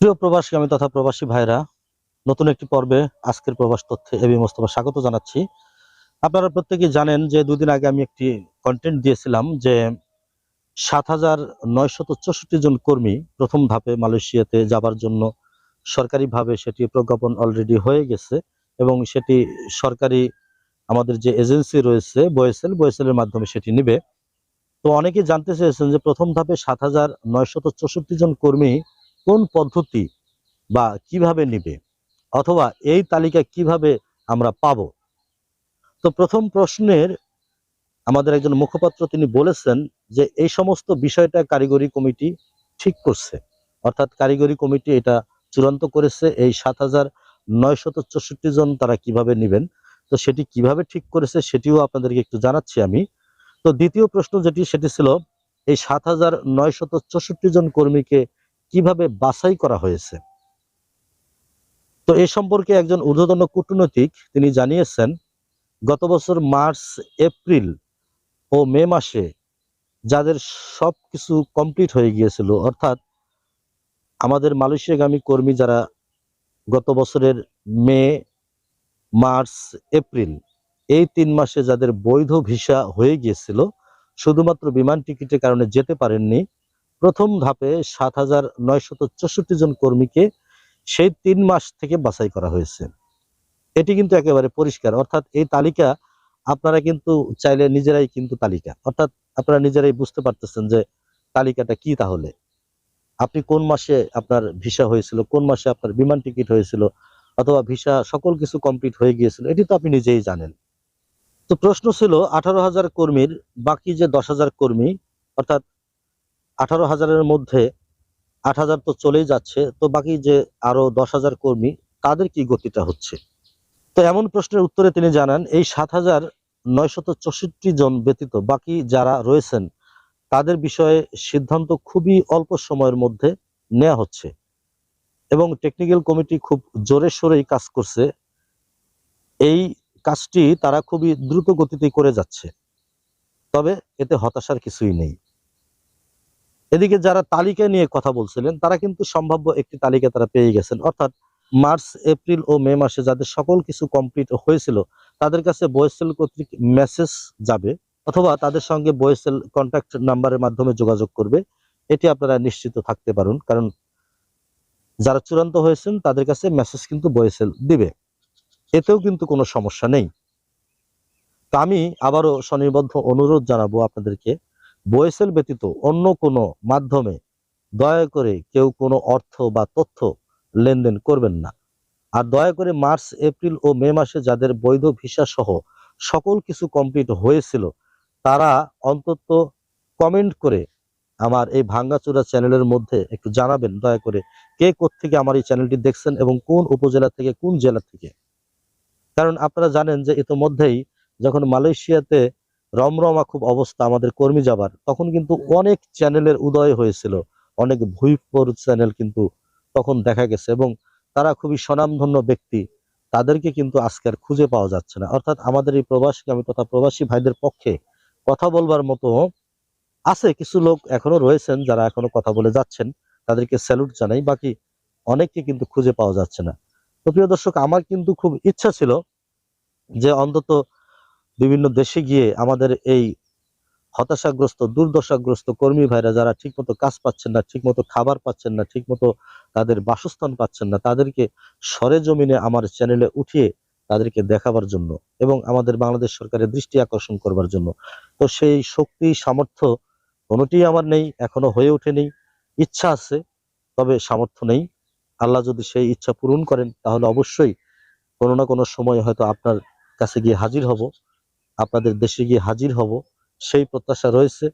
প্রিয় প্রবাসী আমি তথা প্রবাসী ভাইরা, নতুন একটি পর্বে আজকের প্রবাস তথ্যে এবি মোস্তফা স্বাগত জানাচ্ছি। আপনারা প্রত্যেকেই জানেন যে দুদিন আগে আমি একটি কন্টেন্ট দিয়েছিলাম যে সাত হাজার নয়শত চৌষট্টি জন কর্মী প্রথম ধাপে মালয়েশিয়াতে যাবার জন্য সরকারিভাবে সেটি প্রজ্ঞাপন অলরেডি হয়ে গেছে এবং সেটি সরকারি আমাদের যে এজেন্সি রয়েছে, বয়েসেল, বয়েসেলের মাধ্যমে সেটি নিবে। তো অনেকে জানতে চেয়েছেন যে প্রথম ধাপে সাত হাজার নয়শত চৌষট্টি জন কর্মী কোন পদ্ধতি বা কীভাবে নিবে? অথবা এই তালিকা কীভাবে আমরা পাব? তো প্রথম প্রশ্নের আমাদের একজন মুখপাত্র তিনি বলেছেন যে এই সমস্ত বিষয়টা কারিগরি কমিটি ঠিক করছে। অর্থাৎ কারিগরি কমিটি এটা চূড়ান্ত করেছে, এই সাত হাজার নয়শত চৌষট্টি জন তারা কীভাবে নেবেন, তো সেটি কীভাবে ঠিক করেছে সেটিও আপনাদেরকে একটু জানাচ্ছি আমি। তো দ্বিতীয় প্রশ্ন যেটি, সেটি ছিল, এই সাত হাজার নয়শত চৌষট্টি জন কর্মীকে কীভাবে বাছাই করা হয়েছে? তো এ সম্পর্কে একজন ঊর্ধ্বতন কূটনৈতিক তিনি জানিয়েছেন, গত বছর মার্চ, এপ্রিল ও মে মাসে যাদের সব কিছু কমপ্লিট হয়ে গিয়েছিল, অর্থাৎ আমাদের মালয়েশিয়াগামী কর্মী যারা গত বছরের মে, মার্চ, এপ্রিল এই তিন মাসে যাদের বৈধ ভিসা হয়ে গিয়েছিল, শুধুমাত্র বিমান টিকিটের কারণে যেতে পারেননি প্রথম ধাপে সাত হাজার নয়শত জন কর্মীকে সেই তিন মাস থেকে বাছাই করা হয়েছে। এটি কিন্তু একেবারে পরিষ্কার। অর্থাৎ এই তালিকা আপনারা কিন্তু চাইলে নিজেরাই কিন্তু তালিকা। অর্থাৎ আপনারা নিজেরাই বুঝতে পারতেছেন যে তালিকাটা কি তাহলে। আপনি কোন মাসে আপনার ভিসা হয়েছিল, কোন মাসে আপনার বিমান টিকিট হয়েছিল, অথবা ভিসা সকল কিছু কমপ্লিট হয়ে গিয়েছিল, এটি তো আপনি নিজেই জানেন। তো প্রশ্ন ছিল, আঠারো হাজার কর্মীর বাকি যে দশ হাজার কর্মী, অর্থাৎ আঠারো হাজারের মধ্যে আট হাজার তো চলেই যাচ্ছে, তো বাকি যে আরও দশ হাজার কর্মী, তাদের কি গতিটা হচ্ছে? তো এমন প্রশ্নের উত্তরে তিনি জানান, এই সাত হাজার নয়শত জন ব্যতীত বাকি যারা রয়েছেন, তাদের বিষয়ে সিদ্ধান্ত খুবই অল্প সময়ের মধ্যে নেওয়া হচ্ছে। এবং টেকনিক্যাল কমিটি খুব জোরে সোরেই কাজ করছে। এই কাজটি তারা খুবই দ্রুত গতিতে করে যাচ্ছে। তবে এতে হতাশার কিছুই নেই। এদিকে যারা তালিকা নিয়ে কথা বলছিলেন, তারা কিন্তু সম্ভাব্য একটি তালিকা তারা পেয়ে গেছেন। অর্থাৎ মার্চ, এপ্রিল ও মে মাসে যাদের সকল কিছু কমপ্লিট হয়েছিল, তাদের কাছে বয়েসেল কর্তৃক মেসেজ যাবে অথবা তাদের সঙ্গে বয়েসেল কন্ট্যাক্ট নাম্বারের মাধ্যমে যোগাযোগ করবে। এটি আপনারা নিশ্চিত থাকতে পারুন, কারণ যারা চূড়ান্ত হয়েছেন, তাদের কাছে মেসেজ কিন্তু বয়েসেল দিবে। এতেও কিন্তু কোনো সমস্যা নেই। তো আমি আবারও স্বনির্বদ্ধ অনুরোধ জানাব আপনাদেরকে বয়েসেল ব্যতীত অন্য কোনো মাধ্যমে দয়া করে কেউ কোনো অর্থ বা তথ্য লেনদেন করবেন না। আর দয়া করে মার্চ, এপ্রিল ও মে মাসে যাদের বৈধ ভিসা সহ সকল কিছু কমপ্লিট হয়েছিল, তারা অন্তত কমেন্ট করে আমার এই ভাঙ্গাচুরা চ্যানেলের মধ্যে একটু জানাবেন। দয়া করে কে থেকে আমার এই চ্যানেলটি দেখছেন এবং কোন উপজেলা থেকে, কোন জেলা থেকে? কারণ আপনারা জানেন যে ইতোমধ্যেই যখন মালয়েশিয়াতে রমরমা খুব অবস্থা আমাদের কর্মী যাবার। তখন কিন্তু অনেক চ্যানেলের উদয় হয়েছিল। অনেক ভুইপর চ্যানেল কিন্তু তখন দেখা গেছে এবং তারা খুবই স্বনামধন্য ব্যক্তি। তাদেরকে কিন্তু আজকে আর খুঁজে পাওয়া যাচ্ছে না। অর্থাৎ আমাদের এই প্রবাসীগামী তথা প্রবাসী ভাইদের পক্ষে কথা বলবার মতো আছে কিছু লোক এখনও রয়েছেন যারা এখনও কথা বলে যাচ্ছেন। তাদেরকে স্যালুট জানাই। বাকি অনেককে কিন্তু খুঁজে পাওয়া যাচ্ছে না। তো প্রিয় দর্শক, আমার কিন্তু খুব ইচ্ছা ছিল যে অন্তত বিভিন্ন দেশে গিয়ে আমাদের এই হতাশাগ্রস্ত, দুর্দশাগ্রস্ত কর্মী ভাইরা যারা ঠিকমতো কাজ পাচ্ছেন না, ঠিকমতো খাবার পাচ্ছেন না, ঠিকমতো তাদের বাসস্থান পাচ্ছেন না, তাদেরকে সরে জমিনে আমার চ্যানেলে উঠিয়ে তাদেরকে দেখাবার জন্য এবং আমাদের বাংলাদেশ সরকারের দৃষ্টি আকর্ষণ করবার জন্য। তো সেই শক্তি, সামর্থ্য কোনোটি আমার নেই, এখনও হয়ে ওঠেনি। ইচ্ছা আছে, তবে সামর্থ্য নেই। আল্লাহ যদি সেই ইচ্ছা পূরণ করেন, তাহলে অবশ্যই কোনো না কোনো সময় হয়তো আপনার কাছে গিয়ে হাজির হব। আপনাদের দেশে গিয়ে হাজির হব, সেই প্রত্যাশা রয়েছে।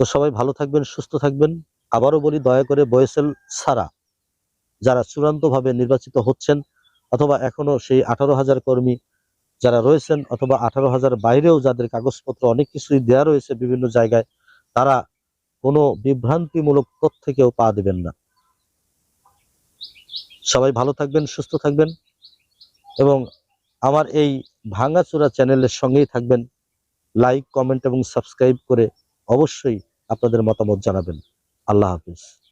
তো সবাই ভালো থাকবেন, সুস্থ থাকবেন। আবারও বলি, দয়া করে বয়েসেল ছাড়া যারা চূড়ান্তভাবে নির্বাচিত হচ্ছেন অথবা এখনও সেই আঠারো হাজার কর্মী যারা রয়েছেন অথবা আঠারো হাজার বাইরেও যাদের কাগজপত্র অনেক কিছুই দেওয়া রয়েছে বিভিন্ন জায়গায়, তারা কোনো বিভ্রান্তিমূলক তথ্যে কেউ পা দেবেন না। সবাই ভালো থাকবেন, সুস্থ থাকবেন এবং আমার এই ভাঙাচোরা চ্যানেলের সঙ্গেই থাকবেন। লাইক কমেন্ট এবং সাবস্ক্রাইব করে অবশ্যই আপনাদের মতামত জানাবেন। আল্লাহ হাফিজ।